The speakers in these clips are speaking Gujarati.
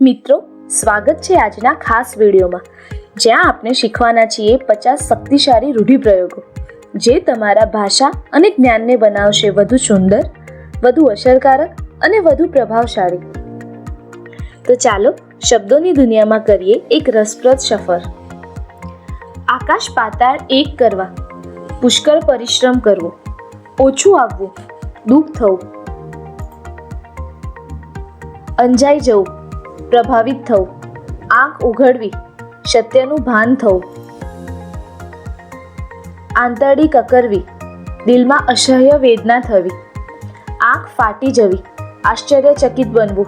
મિત્રો, સ્વાગત છે આજના ખાસ વિડીયોમાં. જ્યાં આપણે શીખવાના છીએ પચાસ શક્તિશાળી રૂઢિપ્રયોગો, જે તમારા ભાષા અને જ્ઞાનને બનાવશે વધુ સુંદર, વધુ અસરકારક અને વધુ પ્રભાવશાળી. તો ચાલો, શબ્દોની દુનિયામાં કરીએ એક રસપ્રદ સફર. આકાશ પાતાળ એક કરવા, પુષ્કળ પરિશ્રમ કરવો, ઓછું આવવું, દુઃખ થવું. અંજાઈ જવું પ્રભાવિત થવું. આંખ ઉઘડવી. સત્યનું ભાન થવું. આંતરડી કકરવી. દિલમાં અસહ્ય વેદના થવી. આંખ ફાટી જવી. આશ્ચર્યચકિત બનવું.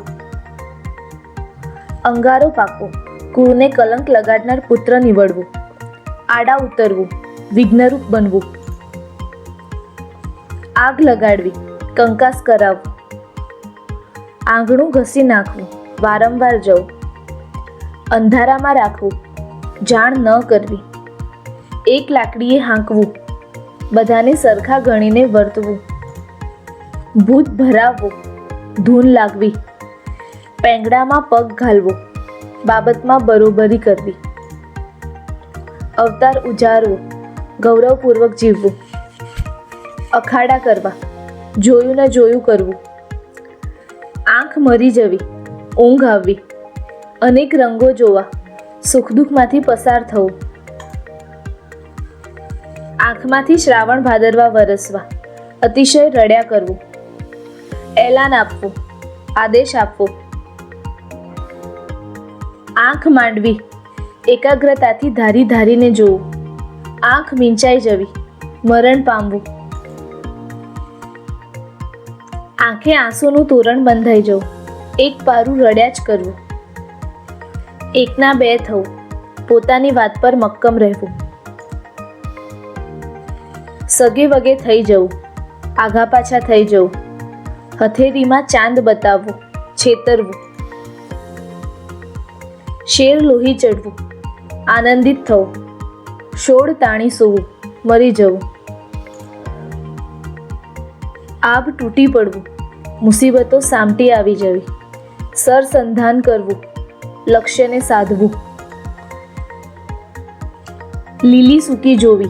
અંગારો પાકવો. કુળને કલંક લગાડનાર પુત્ર નીવડવું. આડા ઉતરવું. વિઘ્નરૂપ બનવું. આગ લગાડવી. કંકાસ કરાવવું. આંગણું ઘસી નાખવું. વારંવાર જવું. અંધારામાં રાખવું. જાણ ન કરવી. એક લાકડીએ હાંકવું. બધાને સરખા ગણીને વર્તવું. ભૂત ભરાવવું ધૂન લાગવી. પેંગડામાં પગ ઘાલવો. બાબતમાં બરોબરી કરવી. અવતાર ઉજારવો. ગૌરવપૂર્વક જીવવું. અખાડા કરવા. જોયું ને જોયું કરવું. આંખ મરી જવી. ઊંઘ આવવી અનેક રંગો જોવા. સુખ દુઃખમાંથી પસાર થવું. આંખમાંથી શ્રાવણ ભાદરવા વરસવા. અતિશય રડ્યા કરવું. એલાન આપવું. આદેશ આપવો. આંખ માંડવી. એકાગ્રતાથી ધારી ધારીને જોવું. આંખ મીંચાઈ જવી. મરણ પામવું. આંખે આંસુનું તોરણ બંધાઈ જવું. એક પારું રડ્યા જ કરવું. એકના બે થવું. પોતાની વાત પર મક્કમ રહેવું. સગે વગે થઈ જવું. આઘા પાછા થઈ જવું. હથેરીમાં ચાંદ બતાવવું. છેતરવું. શેર લોહી ચડવું. આનંદિત થવું. શોળ તાણી સૂવું. મરી જવું. આબ તૂટી પડવું. મુસીબતો સામટી આવી જવી. સરસંધાન કરવું, લક્ષ્યને સાધવું. લીલી સૂકી જોવી,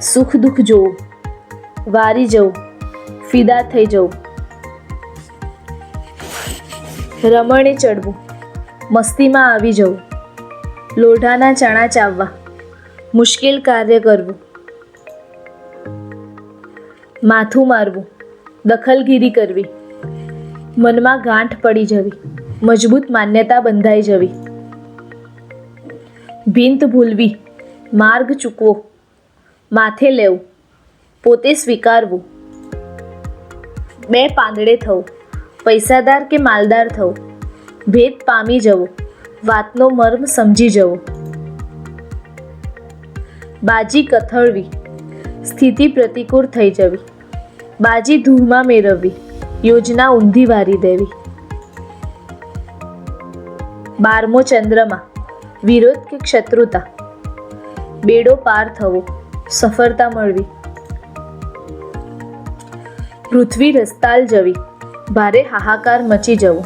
સુખ દુઃખ જોવું. વારી જવું, ફિદા થઈ જવું. રમણે ચડવું, મસ્તીમાં આવી જવું. લોઢાના ચણા ચાવવા, મુશ્કેલ કાર્ય કરવું. માથું મારવું, દખલગીરી કરવી. મનમાં ગાંઠ પડી જવી. મજબૂત માન્યતા બંધાઈ જવી. ભીંત ભૂલવી, માર્ગ ચૂકવો, માથે લેવું, પોતે સ્વીકારવું. બે પાંદડે થવું, પૈસાદાર કે માલદાર થવું, ભેદ પામી જવો, વાતનો મર્મ સમજી જવો. બાજી કથળવી, સ્થિતિ પ્રતિકૂળ થઈ જવી. બાજી ધૂળમાં મેળવવી, યોજના ઊંધી વારી દેવી. બારમો ચંદ્રમાં. વિરોધ કે શત્રુતા? બેડો પાર થવો, સફળતા મળવી. પૃથ્વી રસ્તાલ જવી, ભારે હાહાકાર મચી જવો.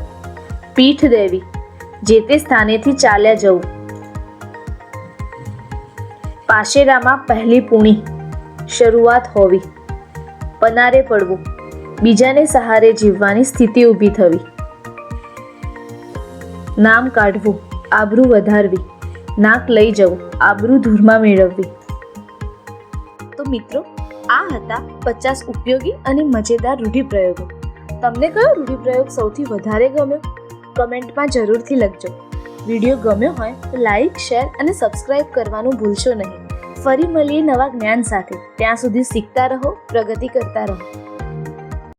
પીઠ દેવી, જે તે સ્થાનેથી ચાલ્યા જવું. પાશેરામાં પહેલી પૂણી, શરૂઆત હોવી. પનારે પડવું, બીજાને સહારે જીવવાની સ્થિતિ ઊભી થવી. નામ કાઢવું, આબરૂ વધારવી, નાક લઈ જવું, આબરૂ ધૂળમાં મેળવવી. તો મિત્રો, આ હતા પચાસ ઉપયોગી અને મજેદાર રૂઢિપ્રયોગો. તમને કયો રૂઢિપ્રયોગ સૌથી વધારે ગમ્યો? કમેન્ટમાં જરૂરથી લખજો. વીડિયો ગમ્યો હોય તો લાઈક, શેર અને સબસ્ક્રાઇબ કરવાનું ભૂલશો નહીં. ફરી મળીએ નવા જ્ઞાન સાથે. ત્યાં સુધી શીખતા રહો, પ્રગતિ કરતા રહો.